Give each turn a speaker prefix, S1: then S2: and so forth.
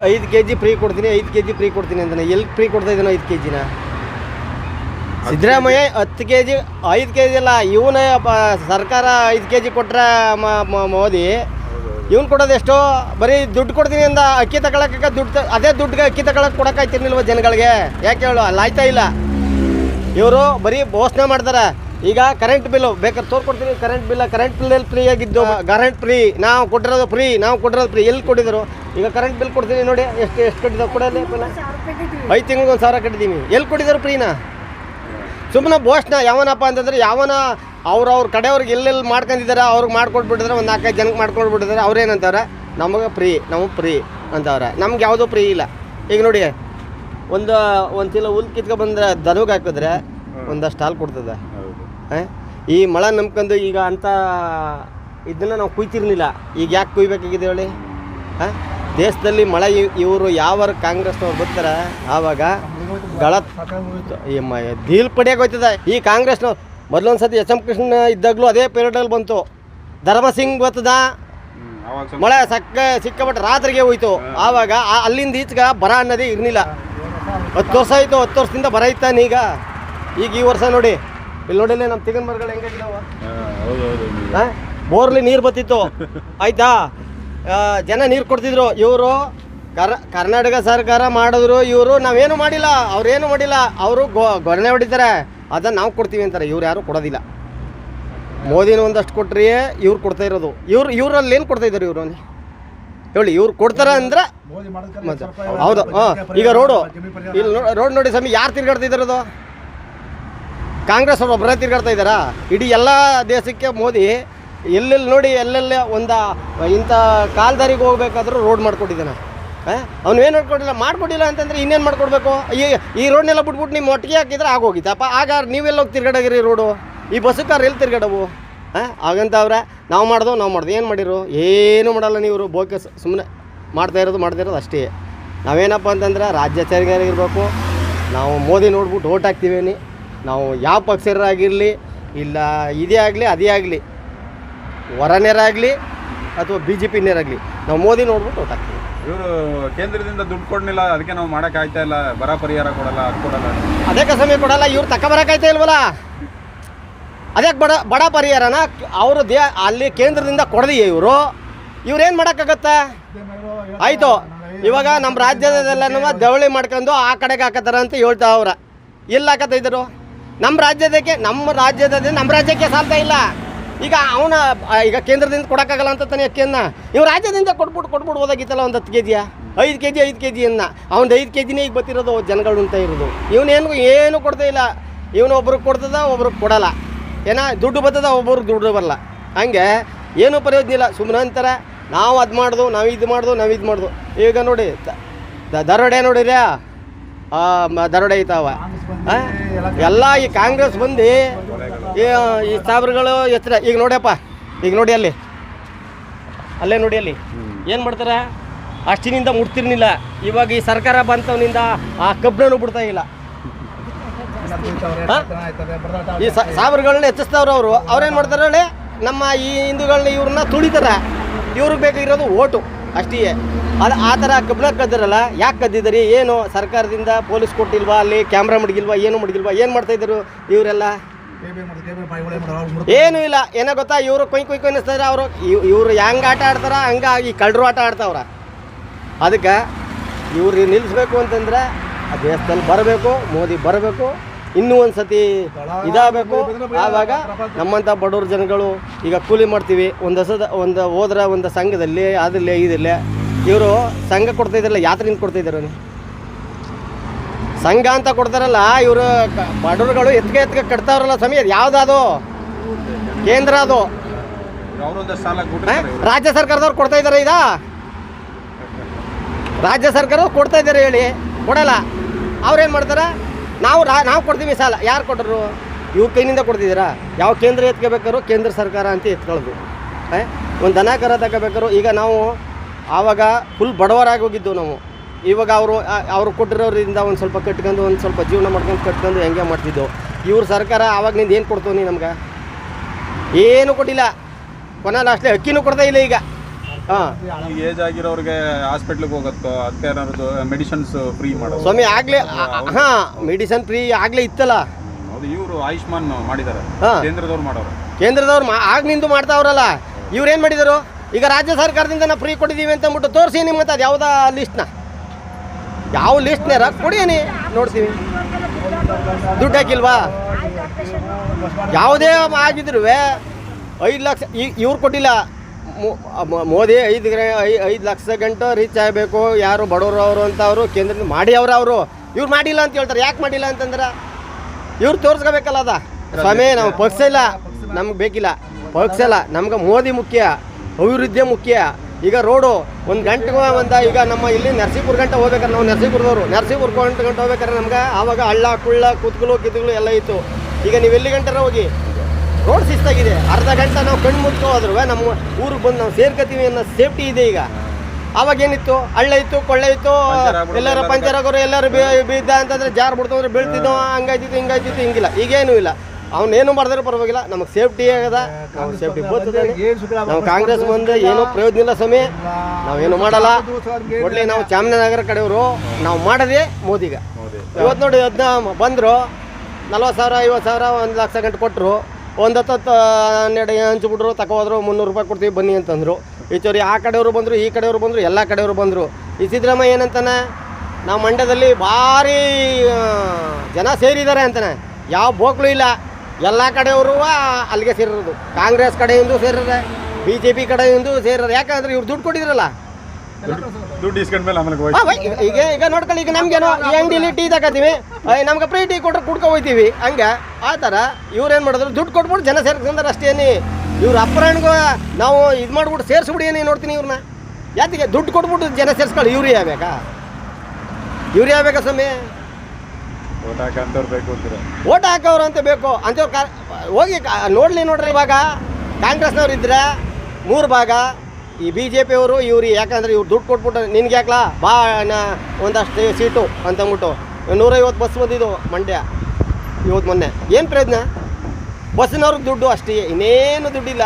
S1: ಐದು K G free ಕೊಡ್ತೀನಿ ಐದು ಕೆ ಜಿ ಫ್ರೀ ಕೊಡ್ತೀನಿ ಅಂತಾನೆ. ಎಲ್ಲಿ ಫ್ರೀ ಕೊಡ್ತಾ ಇದ್ದಾನೆ ಐದು ಕೆ ಜಿನ ಸಿದ್ದರಾಮಯ್ಯ ಹತ್ತು ಕೆ ಜಿ ಐದು ಕೆ ಜಿ ಅಲ್ಲ ಇವನ ಸರ್ಕಾರ ಐದು ಕೆ ಜಿ ಕೊಟ್ಟರೆ ಮೋದಿ. ಇವ್ನು ಕೊಡೋದು ಎಷ್ಟೋ? ಬರೀ ದುಡ್ಡು ಕೊಡ್ತೀನಿ ಅಂದ ಅಕ್ಕಿ ತಗೊಳಕ್ಕೆ ದುಡ್ಡು ಅದೇ ದುಡ್ಡು ಅಕ್ಕಿ ತಗೊಳಕ್ಕೆ ಕೊಡೋಕ್ಕಾಯ್ತಿರ್ಲಿಲ್ವ ಜನಗಳಿಗೆ? ಯಾಕೆ ಹೇಳು ಅಲ್ಲಿ ಆಯ್ತಾ ಇಲ್ಲ? ಇವರು ಬರೀ ಘೋಷಣೆ ಮಾಡ್ತಾರೆ ಈಗ ಕರೆಂಟ್ ಬಿಲ್ಲು ಬೇಕಾದ್ರೆ ತೋರ್ಕೊಡ್ತೀನಿ current bill current bill free ಆಗಿದ್ದು ಕರೆಂಟ್ ಫ್ರೀ ನಾವು ಕೊಟ್ಟಿರೋದು ಫ್ರೀ ನಾವು ಕೊಟ್ಟಿರೋದು ಫ್ರೀ ಎಲ್ಲಿ ಕೊಟ್ಟಿದ್ರು? ಈಗ ಕರೆಂಟ್ ಬಿಲ್ ಕೊಡ್ತೀನಿ ನೋಡಿ ಎಷ್ಟು ಎಷ್ಟು ಕಟ್ಟಿದಾವೆ ಕೊಡೋದು ಐದು ತಿಂಗಳಿಗೆ ಒಂದು ಸಾವಿರ ಕಟ್ಟಿದ್ದೀನಿ ಎಲ್ಲಿ ಕೊಟ್ಟಿದ್ದಾರೆ ಫ್ರೀನಾ ಸುಮ್ಮನೆ ಬೋಸ್ಟ್ನ ಯಾವನಪ್ಪ ಅಂತಂದ್ರೆ ಯಾವನ ಅವ್ರು ಅವ್ರ ಕಡೆಯವ್ರಿಗೆ ಎಲ್ಲೆಲ್ಲಿ ಮಾಡ್ಕೊಂಡಿದ್ದಾರೆ ಅವ್ರಿಗೆ ಮಾಡ್ಕೊಟ್ಬಿಟ್ಟಿದ್ರೆ ಒಂದು ನಾಲ್ಕೈದು ಜನಕ್ಕೆ ಮಾಡ್ಕೊಟ್ಬಿಟ್ಟಿದ್ದಾರೆ ಅವ್ರೇನಂತಾರೆ ನಮಗೆ ಫ್ರೀ ನಮಗೆ ಫ್ರೀ ಅಂತವ್ರೆ. ನಮ್ಗೆ ಯಾವುದೂ ಫ್ರೀ ಇಲ್ಲ. ಈಗ ನೋಡಿ ಒಂದು ಒಂದು ಚೀಲ ಹುಲ್ ಕಿತ್ಕೊ ಬಂದ್ರೆ ದನಗೆ ಹಾಕಿದ್ರೆ ಒಂದಷ್ಟು ಹಾಲು ಕೊಡ್ತದೆ? ಈ ಮಳೆ ನಂಬ್ಕೊಂಡು ಈಗ ಅಂಥ ಇದನ್ನು ನಾವು ಕುಯ್ತಿರ್ಲಿಲ್ಲ. ಈಗ ಯಾಕೆ ಕುಯ್ಬೇಕಾಗಿದೆ ಹೇಳಿ? ಹಾಂ? ದೇಶದಲ್ಲಿ ಮಳೆ ಇವರು ಯಾವ ಕಾಂಗ್ರೆಸ್ನವ್ರು ಬರ್ತಾರೆ ಆವಾಗ ಗಳತ್ ದೀಲ್ ಪಡಿಯಾಗ ಹೋಯ್ತದ. ಈ ಕಾಂಗ್ರೆಸ್ನವ್ರು ಮೊದಲೊಂದು ಸತಿ ಎಚ್ ಎಂ ಕೃಷ್ಣ ಇದ್ದಾಗಲೂ ಅದೇ ಪೀರಿಯಡಲ್ಲಿ ಬಂತು. ಧರ್ಮಸಿಂಗ್ ಬರ್ತದ. ಮಳೆ ಸಕ್ಕ ಸಿಕ್ಕಾಪಟ್ಟೆ ರಾತ್ರಿಗೆ ಹೋಯ್ತು. ಆವಾಗ ಅಲ್ಲಿಂದ ಈಚೆಗೆ ಬರ ಅನ್ನೋದೇ ಇರಲಿಲ್ಲ. ಹತ್ತು ವರ್ಷ ಆಯಿತು ಹತ್ತು ವರ್ಷದಿಂದ ಬರ ಇತ್ತಾನ ಈಗ. ಈಗ ಈ ವರ್ಷ ನೋಡಿ ಇಲ್ಲಿ ನೋಡಿಲ್ಲ ನಮ್ಮ ತೆಂಗಿನ ಮರಗಳು ಹೆಂಗಾಗಿದಾವ ಬೋರ್ಲಿ ನೀರು ಬತ್ತಿತ್ತು ಆಯ್ತಾ? ಜನ ನೀರು ಕೊಡ್ತಿದ್ರು. ಇವರು ಕರ್ ಕರ್ನಾಟಕ ಸರ್ಕಾರ ಮಾಡಿದ್ರು. ಇವರು ನಾವೇನು ಮಾಡಿಲ್ಲ. ಅವ್ರೇನು ಮಾಡಿಲ್ಲ. ಅವರು ಗೊಡನೆ ಹೊಡಿತಾರೆ. ಅದನ್ನು ನಾವು ಕೊಡ್ತೀವಿ ಅಂತಾರೆ. ಇವ್ರು ಯಾರು ಕೊಡೋದಿಲ್ಲ. ಮೋದಿನ ಒಂದಷ್ಟು ಕೊಟ್ರಿ ಇವ್ರು ಕೊಡ್ತಾ ಇರೋದು. ಇವ್ರು ಇವರಲ್ಲಿ ಏನು ಕೊಡ್ತಾ ಇದ್ದಾರೆ ಇವರು ಹೇಳಿ ಇವ್ರು ಕೊಡ್ತಾರ ಅಂದ್ರೆ ಹೌದು. ಹಾಂ ಈಗ ರೋಡು. ಇಲ್ಲಿ ರೋಡ್ ನೋಡಿ ಸ್ವಾಮಿ ಯಾರು ತಿರ್ಗಾಡ್ತಾ ಇದ್ದಾರದು ಕಾಂಗ್ರೆಸ್ ಅವ್ರು ಒಬ್ಬರೇ ತಿರ್ಗಾಡ್ತಾ ಇದ್ದಾರಾ? ಇಡೀ ಎಲ್ಲ ದೇಶಕ್ಕೆ ಮೋದಿ ಎಲ್ಲೆಲ್ಲಿ ನೋಡಿ ಎಲ್ಲೆಲ್ಲೇ ಒಂದು, ಇಂಥ ಕಾಲ್ದಾರಿಗೆ ಹೋಗ್ಬೇಕಾದ್ರೂ ರೋಡ್ ಮಾಡ್ಕೊಟ್ಟಿದ್ದಾನೆ. ಅವ್ನು ಏನು ಮಾಡಿಕೊಡಿಲ್ಲ ಅಂತಂದ್ರೆ ಇನ್ನೇನು ಮಾಡ್ಕೊಡ್ಬೇಕು? ಈ ಈ ರೋಡ್ನೆಲ್ಲ ಬಿಟ್ಬಿಟ್ಟು ನಿಮ್ಮ ಒಟ್ಟಿಗೆ ಹಾಕಿದ್ರೆ ಆಗೋಗಿತ್ತಪ್ಪ ಆಗ ನೀವೆಲ್ಲ ಹೋಗಿ ತಿರ್ಗಡಗಿರಿ ರೋಡು ಈ ಬಸ್ಸು ಕಾರ್ ಎಲ್ಲಿ ತಿರ್ಗಾಡವು? ಹಾಂ? ಹಾಗಂತ ಅವ್ರೆ, ನಾವು ಮಾಡ್ದೋ, ನಾವು ಮಾಡ್ದು. ಏನು ಮಾಡಿರು? ಏನೂ ಮಾಡಲ್ಲ ನೀವು. ಬೋಕೆ ಸುಮ್ಮನೆ ಮಾಡ್ತಾ ಇರೋದು ಮಾಡ್ತಾ ಇರೋದು ಅಷ್ಟೇ. ನಾವೇನಪ್ಪ ಅಂತಂದ್ರೆ ರಾಜ್ಯ ಇರಬೇಕು ನಾವು ಮೋದಿ ನೋಡ್ಬಿಟ್ಟು ಓಟ್ ಹಾಕ್ತೀವಿ ನಾವು ಯಾವ ಪಕ್ಷರಾಗಿರಲಿ ಇಲ್ಲ ಇದೇ ಆಗಲಿ, ಅದೇ ಆಗಲಿ. ಹೊರನೇರಾಗಲಿ ಅಥವಾ ಬಿ ಜೆ ಪಿನೇರಾಗಲಿ ನಾವು ಮೋದಿ ನೋಡ್ಬಿಟ್ಟು ಓಟಾಕ್ತೀವಿ.
S2: ಇವರು ಕೇಂದ್ರದಿಂದ ದುಡ್ಡು ಕೊಡಲಿಲ್ಲ ಅದಕ್ಕೆ ನಾವು ಮಾಡೋಕ್ಕಾಯ್ತಾ ಆಯ್ತಾ ಇಲ್ಲ ಬರ ಪರಿಹಾರ ಕೊಡಲ್ಲ ಅದು ಕೊಡಲ್ಲ
S1: ಅದಕ್ಕೆ ಸಮಯ ಕೊಡಲ್ಲ ಇವ್ರು ತಕ್ಕ ಬರೋಕ್ಕಾಯ್ತಾ ಇಲ್ವಲ್ಲ? ಅದಕ್ಕೆ ಬಡ ಬಡ ಪರಿಹಾರನ ಅವರು ದೇ ಅಲ್ಲಿ ಕೇಂದ್ರದಿಂದ ಕೊಡದೀಯ ಇವರು? ಇವ್ರೇನು ಮಾಡೋಕ್ಕಾಗತ್ತೆ? ಆಯಿತು ಇವಾಗ ನಮ್ಮ ರಾಜ್ಯದಲ್ಲೆಲ್ಲ ದವಳಿ ಮಾಡ್ಕೊಂಡು ಆ ಕಡೆಗೆ ಹಾಕತ್ತಾರ ಅಂತ ಹೇಳ್ತಾ ಅವ್ರ. ಎಲ್ಲಿ ಹಾಕತ್ತ ಇದ್ರು ನಮ್ಮ ರಾಜ್ಯದಕ್ಕೆ ನಮ್ಮ ರಾಜ್ಯದಲ್ಲಿ ನಮ್ಮ ರಾಜ್ಯಕ್ಕೆ ಸಾಲ್ತಾ ಇಲ್ಲ. ಈಗ ಅವನ ಈಗ ಕೇಂದ್ರದಿಂದ ಕೊಡೋಕ್ಕಾಗಲ್ಲ ಅಂತ ತಾನೆ ಅಕ್ಕಿಯನ್ನ ಇವ್ ರಾಜ್ಯದಿಂದ ಕೊಟ್ಬಿಟ್ಟು ಹೋದಾಗಿತ್ತಲ್ಲ ಒಂದು ಹತ್ತು ಕೆ ಜಿಯ ಐದು ಕೆ ಜಿ ಐದು ಕೆ ಜಿಯನ್ನ ಅವ್ನು ಐದು ಕೆ ಜಿನೇ ಈಗ ಬತ್ತಿರೋದು ಜನಗಳು ಅಂತ ಇರೋದು. ಇವನೇನು ಏನು ಕೊಡ್ತಾ ಇಲ್ಲ. ಇವನು ಒಬ್ರಿಗೆ ಕೊಡ್ತದ, ಒಬ್ರಿಗೆ ಕೊಡಲ್ಲ. ಏನ, ದುಡ್ಡು ಬರ್ತದ ಒಬ್ಬರಿಗೆ ದುಡ್ಡು ಬರಲ್ಲ. ಹಂಗೆ ಏನೂ ಪ್ರಯೋಜನ ಇಲ್ಲ. ಸುಮ್ಮನೆ ಅಂತಾರೆ, ನಾವು ಅದು ಮಾಡ್ದು, ನಾವು ಇದು ಮಾಡ್ದು, ನಾವು ಇದು ಮಾಡ್ದು. ಈಗ ನೋಡಿ ದರೋಡೆ ಮ- ದರೋಡೆ ಐತಾವ? ಎಲ್ಲ ಈ ಕಾಂಗ್ರೆಸ್ ಬಂದು ಈ ಈ ಸಾಬ್ರುಗಳು ಎತ್ತರ. ಈಗ ನೋಡ್ಯಪ್ಪ. ಈಗ ನೋಡಿ ಅಲ್ಲಿ. ಅಲ್ಲೇ ನೋಡಿ ಅಲ್ಲಿ. ಏನು ಮಾಡ್ತಾರೆ? ಅಷ್ಟಿನಿಂದ ಮುಟ್ತಿರ್ಲಿಲ್ಲ. ಇವಾಗ ಈ ಸರ್ಕಾರ ಬಂತವನಿಂದ ಆ ಕಬ್ಬನೂ ಬಿಡ್ತಾ ಇಲ್ಲ. ಈ ಸಾಬ್ರುಗಳನ್ನ ಹೆಚ್ಚಿಸ್ತವ್ರು ಅವರು. ಅವ್ರೇನು ಮಾಡ್ತಾರೆ ಹೇಳಿ? ನಮ್ಮ ಈ ಹಿಂದೂಗಳನ್ನ ಇವ್ರನ್ನ ತುಳಿತಾರೆ. ಇವ್ರಿಗೆ ಬೇಕಾಗಿರೋದು ಓಟು ಅಷ್ಟೇ ಅದು ಆ ಥರ ಕಬ್ಬಣ ಕದ್ದಿರಲ್ಲ? ಯಾಕೆ ಕದ್ದಿದ್ದೀರಿ? ಏನು ಸರ್ಕಾರದಿಂದ ಪೊಲೀಸ್ ಕೊಟ್ಟಿಲ್ವಾ ಅಲ್ಲಿ? ಕ್ಯಾಮ್ರಾ ಮಡಗಿಲ್ವಾ? ಏನು ಮಡಗಿಲ್ವಾ? ಏನು ಮಾಡ್ತಾಯಿದ್ರು ಇವರೆಲ್ಲ? ಏನೂ ಇಲ್ಲ, ಏನೋ ಗೊತ್ತಾ, ಇವರು ಕೊಯ್ ಕೊಯ್ ಕೊಯ್ನಿಸ್ತಾರೆ ಅವರು ಇವ್ರು ಹೆಂಗೆ ಆಟ ಆಡ್ತಾರ ಹಂಗೆ ಈ ಕಳ್ಳರು ಆಟ ಆಡ್ತಾವ್ರ. ಅದಕ್ಕೆ ಇವ್ರು ನಿಲ್ಲಿಸ್ಬೇಕು ಅಂತಂದ್ರೆ ಆ ದೇಶದಲ್ಲಿ ಬರಬೇಕು, ಮೋದಿ ಬರಬೇಕು, ಇನ್ನೂ ಒಂದು ಸತಿ ಇದಾಗಬೇಕು. ಆವಾಗ ನಮ್ಮಂಥ ಬಡವ್ರ ಜನಗಳು ಈಗ ಕೂಲಿ ಮಾಡ್ತೀವಿ, ಒಂದು ಹೊಸದ, ಒಂದು ಹೋದ್ರೆ ಒಂದು ಸಂಘದಲ್ಲಿ ಅದಿಲ್ಲ ಇದಿಲ್ಲ ಇವರು ಸಂಘ ಕೊಡ್ತಾ ಇದ್ರಲ್ಲ, ಯಾತ್ರೆಯಿಂದ ಕೊಡ್ತಾ ಸಂಘ ಅಂತ ಕೊಡ್ತಾರಲ್ಲ ಇವರು ಬಡವರುಗಳು ಎತ್ಗೆ ಎತ್ಗೆ ಕಟ್ತಾವ್ರಲ್ಲ ಸಮಯ ಯಾವ್ದದು? ಕೇಂದ್ರ ಅದು? ರಾಜ್ಯ ಸರ್ಕಾರದವ್ರು ಕೊಡ್ತಾ ಇದಾರೆ ಇದಾ? ರಾಜ್ಯ ಸರ್ಕಾರ ಕೊಡ್ತಾ ಇದಾರೆ ಹೇಳಿ ಕೊಡಲ್ಲ. ಅವ್ರೇನು ಮಾಡ್ತಾರೆ? ನಾವು ರಾ ನಾವು ಕೊಡ್ತೀವಿ ಸಾಲ. ಯಾರು ಕೊಟ್ಟರು ಇವು ಕೈನಿಂದ ಕೊಡ್ತಿದ್ದೀರಾ? ಯಾವ ಕೇಂದ್ರ ಎತ್ಕೋಬೇಕಾರು ಕೇಂದ್ರ ಸರ್ಕಾರ ಅಂತ ಎತ್ಕೊಳ್ಳೋದು ಒಂದು ದನ ಕರ ತಗೋಬೇಕಾದ್ರು ಈಗ ನಾವು ಆವಾಗ ಫುಲ್ ಬಡವರಾಗಿ ಹೋಗಿದ್ದು ನಾವು. ಇವಾಗ ಅವರು ಅವ್ರು ಕೊಟ್ಟಿರೋರಿಂದ ಒಂದು ಸ್ವಲ್ಪ ಕಟ್ಕೊಂಡು ಒಂದು ಸ್ವಲ್ಪ ಜೀವನ ಮಾಡ್ಕೊಂಡು ಕಟ್ಕೊಂಡು ಹೆಂಗೆ ಮಾಡ್ತಿದ್ದೆವು ಇವ್ರ ಸರ್ಕಾರ ಆವಾಗ್ನಿಂದ ಏನು ಕೊಡ್ತೀವಿ ನಮ್ಗೆ? ಏನು ಕೊಟ್ಟಿಲ್ಲ. ಕೊನೆ ಲಾಸ್ಟ್ಲಿ ಅಕ್ಕಿನೂ ಕೊಡ್ತಾ ಇಲ್ಲ ಈಗ. ಹಾಂ.
S2: ಏಜ್ ಆಗಿರೋರಿಗೆ ಹಾಸ್ಪಿಟ್ಲಿಗೆ ಹೋಗತ್ತೋ? ಅದಕ್ಕೆ ಏನಾದ್ರು ಮೆಡಿಸಿನ್ಸ್ ಫ್ರೀ ಮಾಡೋದು?
S1: ಸ್ವಾಮಿ ಆಗಲೇ ಹಾಂ ಮೆಡಿಸನ್ ಫ್ರೀ ಆಗಲೇ ಇತ್ತಲ್ಲ.
S2: ಇವರು ಆಯುಷ್ಮಾನ್ ಮಾಡಿದ್ದಾರೆ. ಕೇಂದ್ರದವ್ರು ಮಾಡೋರು.
S1: ಕೇಂದ್ರದವ್ರು ಮಾ ಆಗ ನಿಂದು ಮಾಡ್ತಾವ್ರಲ್ಲ ಇವ್ರು ಏನು ಮಾಡಿದರು? ಈಗ ರಾಜ್ಯ ಸರ್ಕಾರದಿಂದ ನಾವು ಫ್ರೀ ಕೊಟ್ಟಿದೀವಿ ಅಂತ ಅಂದ್ಬಿಟ್ಟು ತೋರಿಸಿ ನಿಮ್ಮ ಅದು ಯಾವುದಾ ಲಿಸ್ಟ್ನ ಯಾವ ಲಿಸ್ಟ್ನಾರ ಕೊಡಿಯನಿ ನೋಡ್ತೀವಿ. ದುಡ್ಡು ಹಾಕಿಲ್ವಾ? ಯಾವುದೇ ಆಗಿದ್ರು ಐದು ಲಕ್ಷ ಇವ್ರು ಕೊಟ್ಟಿಲ್ಲ. ಮೋದಿ ಐದು ಐದು ಲಕ್ಷ ಗಂಟೆ ರೀಚ್ ಆಗಬೇಕು, ಯಾರು ಬಡವರು ಅವರು ಅಂತ ಅವರು ಕೇಂದ್ರದಿಂದ ಮಾಡಿ ಅವ್ರು. ಅವರು ಇವ್ರು ಮಾಡಿಲ್ಲ ಅಂತ ಹೇಳ್ತಾರೆ, ಯಾಕೆ ಮಾಡಿಲ್ಲ ಅಂತಂದ್ರೆ? ಇವ್ರು ತೋರಿಸ್ಕೋಬೇಕಲ್ಲ ಅದ. ಸ್ವಾಮಿ ನಾವು ಪಕ್ಷ ಇಲ್ಲ, ನಮ್ಗೆ ಬೇಕಿಲ್ಲ. ಪಕ್ಷ ಇಲ್ಲ, ನಮ್ಗೆ ಮೋದಿ ಮುಖ್ಯ, ಅಭಿವೃದ್ಧಿ ಮುಖ್ಯ. ಈಗ ರೋಡು ಒಂದು ಗಂಟೆಗೆ ಒಂದು ಈಗ ನಮ್ಮ ಇಲ್ಲಿ ನರಸೀಪುರ ಗಂಟೆ ಹೋಗ್ಬೇಕಾರೆ ನಾವು ನರಸೀಪುರದವರು. ನರಸೀಪುರ ಗಂಟೆ ಗಂಟೆ ಹೋಗ್ಬೇಕಾರೆ ನಮ್ಗೆ ಆವಾಗ ಹಳ್ಳ ಕುಳ್ಳ ಕೂತ್ಗಳು ಕಿತ್ಗಳು ಎಲ್ಲ ಇತ್ತು. ಈಗ ನೀವು ಎಲ್ಲಿ ಗಂಟೆ ಹೋಗಿ. ರೋಡ್ ಶಿಸ್ತಾಗಿದೆ. ಅರ್ಧ ಗಂಟೆ ನಾವು ಕಣ್ಣು ಮುಚ್ಕೋದ್ರು ನಮ್ಮ ಊರಿಗೆ ಬಂದು ನಾವು ಸೇರ್ಕೋತೀವಿ ಅನ್ನೋ ಸೇಫ್ಟಿ ಇದೆ ಈಗ. ಆವಾಗ ಏನಿತ್ತು? ಹಳ್ಳ ಇತ್ತು ಕೊಳ್ಳೆ ಇತ್ತು ಎಲ್ಲರೂ ಪಂಚರ್ ಆಗೋರು ಎಲ್ಲರೂ ಬಿ- ಬಿದ್ದ ಅಂತಂದ್ರೆ ಜಾರ್ ಬಿಡ್ತು ಅಂದ್ರೆ ಬೀಳ್ತಿದ್ದೋ ಹಂಗಾಯ್ತಿತ್ತು ಹಿಂಗಾಯ್ತಿತ್ತು ಹಿಂಗಿಲ್ಲ. ಈಗೇನು ಇಲ್ಲ. ಅವನೇನು ಮಾಡಿದ್ರೆ ಪರವಾಗಿಲ್ಲ ನಮಗೆ ಸೇಫ್ಟಿ ಆಗದ ನಾವು ಸೇಫ್ಟಿ ಬರ್ತದೆ ನಾವು ಕಾಂಗ್ರೆಸ್ ಬಂದು ಏನು ಪ್ರಯೋಜನ ಇಲ್ಲ ಸ್ವಾಮಿ. ನಾವೇನು ಮಾಡಲ್ಲ. ಒಳ್ಳೆ ನಾವು ಚಾಮರಾಜನಗರ ಕಡೆಯವರು ನಾವು ಮಾಡದೆ ಮೋದಿಗ. ಇವತ್ತು ನೋಡಿ ಅದನ್ನ ಬಂದರು ನಲ್ವತ್ತು ಸಾವಿರ ಐವತ್ತು ಸಾವಿರ ಒಂದು ಲಕ್ಷ ಗಂಟೆ ಕೊಟ್ಟರು ಒಂದು ಹತ್ತು ಹತ್ತು ಹನ್ನೆರಡು ಹಂಚ್ಬಿಟ್ರು ತಗೋದ್ರು ಮುನ್ನೂರು ರೂಪಾಯಿ ಕೊಡ್ತೀವಿ ಬನ್ನಿ ಅಂತಂದರು. ಈಚೋರಿ ಆ ಕಡೆಯವರು ಬಂದರು ಈ ಕಡೆಯವರು ಬಂದರು ಎಲ್ಲ ಕಡೆಯವರು ಬಂದರು. ಈ ಸಿದ್ದರಾಮಯ್ಯ ಏನಂತಾನೆ ನಾವು ಮಂಡ್ಯದಲ್ಲಿ ಭಾರಿ ಜನ ಸೇರಿದ್ದಾರೆ ಅಂತಾನೆ. ಯಾವ ಬೋಕ್ಳು ಇಲ್ಲ. ಎಲ್ಲ ಕಡೆಯವರು ಅಲ್ಲಿಗೆ ಸೇರಿರೋದು. ಕಾಂಗ್ರೆಸ್ ಕಡೆಯಿಂದ ಸೇರಿದೆ ಬಿ ಜೆ ಪಿ ಕಡೆಯಿಂದ ಸೇರಿರೋದು ಯಾಕಂದ್ರೆ ಇವ್ರು ದುಡ್ಡು ಕೊಟ್ಟಿದ್ರಲ್ಲ.
S2: ದುಡ್ಡು ಇಸ್ಕೊಂಡ್ಮೇಲೆ ಆಮೇಲೆ
S1: ಈಗ ಈಗ ನೋಡ್ಕೊಳ್ಳಿ ಈಗ ನಮ್ಗೇನೋ ಈ ಅಂಗಡಿಲಿ ಟೀ ತಗೋತೀವಿ ನಮ್ಗೆ ಫ್ರೀ ಟೀ ಕೊಟ್ರೆ ಕುಡ್ಕೊ ಹೋಯ್ತೀವಿ ಹಂಗೆ. ಆ ಥರ ಇವ್ರು ಏನು ಮಾಡಿದ್ರು? ದುಡ್ಡು ಕೊಟ್ಬಿಟ್ಟು ಜನ ಸೇರ್ಕೊಂಡ್ರೆ ಅಷ್ಟೇನಿ ಇವ್ರ ಅಪರಾಣಿಗೂ ನಾವು ಇದು ಮಾಡ್ಬಿಟ್ಟು ಸೇರಿಸ್ಬಿಡಿ ಏನೇ ನೋಡ್ತೀನಿ ಇವ್ರನ್ನ. ಯಾತಿಗೆ? ದುಡ್ಡು ಕೊಟ್ಬಿಟ್ಟು ಜನ ಸೇರಿಸ್ಕೊಳ್ಳಿ ಇವ್ರು ಯಾಬೇಕಾ ಇವ್ರು ಯಾಬೇಕಾ ಸ್ವಾಮಿ?
S2: ಓಟ್
S1: ಹಾಕೋರು ಅಂತ ಬೇಕು. ಅಂಥವ್ರು ಹೋಗಿ ನೋಡ್ಲಿ ನೋಡ್ರಿ ಇವಾಗ. ಕಾಂಗ್ರೆಸ್ನವ್ರು ಇದ್ರೆ ಮೂರು ಭಾಗ. ಈ ಬಿ ಜೆ ಪಿಯವರು ಇವ್ರು ಯಾಕಂದ್ರೆ ಇವ್ರು ದುಡ್ಡು ಕೊಟ್ಬಿಟ್ಟು ನಿನ್ಗೆ ಯಾಕಲಾ? ಬಾ ಒಂದಷ್ಟು ಸೀಟು ಅಂತಂದ್ಬಿಟ್ಟು ನೂರೈವತ್ತು ಬಸ್ ಬಂದಿದ್ದು ಮಂಡ್ಯ. ಇವತ್ತು ಮೊನ್ನೆ. ಏನು ಪ್ರಯೋಜನ ಬಸ್ಸಿನವ್ರಿಗೆ ದುಡ್ಡು ಅಷ್ಟೇ. ಇನ್ನೇನು ದುಡ್ಡಿಲ್ಲ.